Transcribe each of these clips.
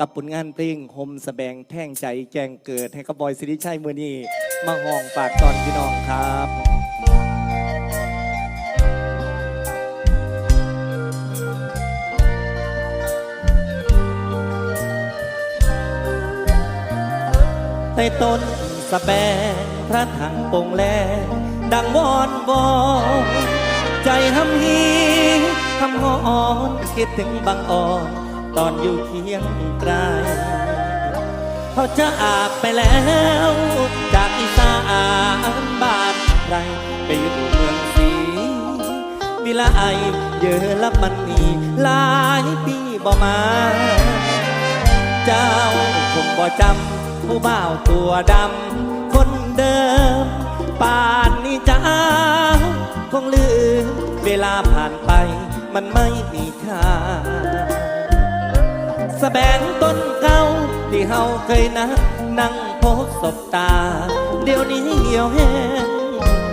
กับผลงานเพลงคมสแสบงแท่งใจแจงเกิด ให้กับบอยสิริชัยมือนี้มาห้องฝากตอนพี่น้องครับใต้ต้นสะแบงพระถังปงแลดังวอนวอนใจหำฮีทำงอนคิดถึงบางอ่อน ตอนอยู่เคียงไกลเขาจะอาบไปแล้ว จากอีสานบ้านใครไปอยู่เมืองศรีวิไลเยอรมนีหลายปีบ่มา เจ้าคงบ่จำผู้บ่าวตัวดำ คนเดิม ป่านนี้เจ้าคงลืมเวลาผ่านไปมันไม่มีค่า แบงต้นเก่าที่เฮาเคยนัดนั่งพบศบตา เดี๋ยวนี้เหี่ยวแห้ง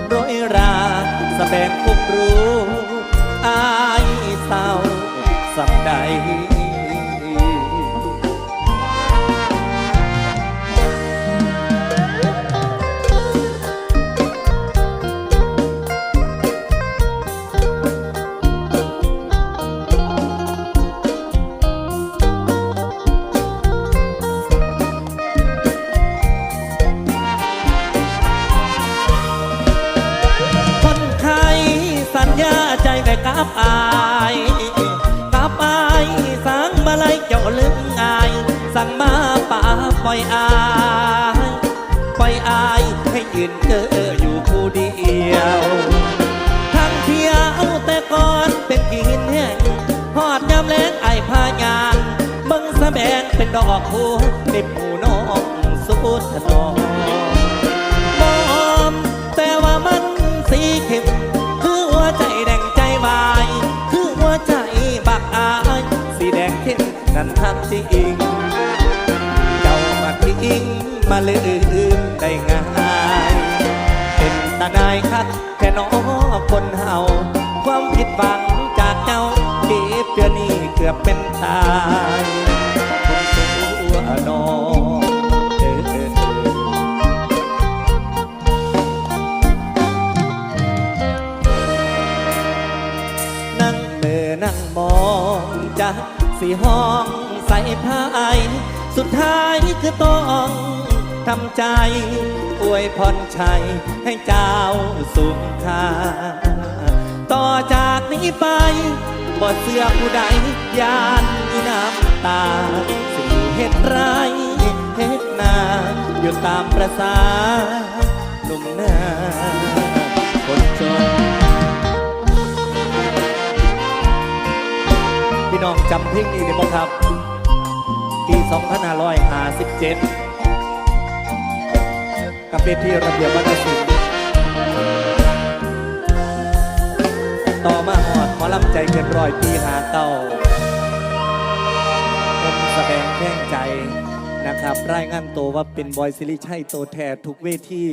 โรยราสแบงคงรู้ กับอายกับอายสั่งมาไล่เจ้าลึงอาย สั่งมาป่าปล่อยอายปล่อยอายให้ยืนเกออยู่ผู้เดียวทั้งเที่ยวแต่ก่อนเป็นกินแห้งหอดยามแลงไอพายานเบิ่งสะแบงเป็นดอกคูในผู้น้องสุดถนอม ทักจริง เจ้ามาทิ้งมาลืมได้ง่ายเป็นตาหนายคัดแค่น้อคนเฮาความผิดหวังจากเจ้าเก็บเดือนนี้เกือบเป็นตายคนตัวน้องเเออเออนั่งเมื่อนั่งมองจะสีห้อง ใส่ผ้าไอสุดท้ายคือต้องทำใจ อวยพรชัยให้เจ้าสูงค่าต่อจากนี้ไปบ่เสื้อผู้ใดยานมีน้ำตา สิ่งเหตุไรเหตุนาอยู่ตามประสาหนุ่มหน้าคนจนพี่น้องจำเพลงนี้ได้บ่ครับ 2557 กับเวทีระเบียบวัฒนศิลป์ต่อมาหอดหมอลำใจเกินร้อยปีหาเก่าผมแสดงแข้งใจนะครับ รายงานตัวว่าเป็นบอยซิลิชัยโตวแทนทุกเวที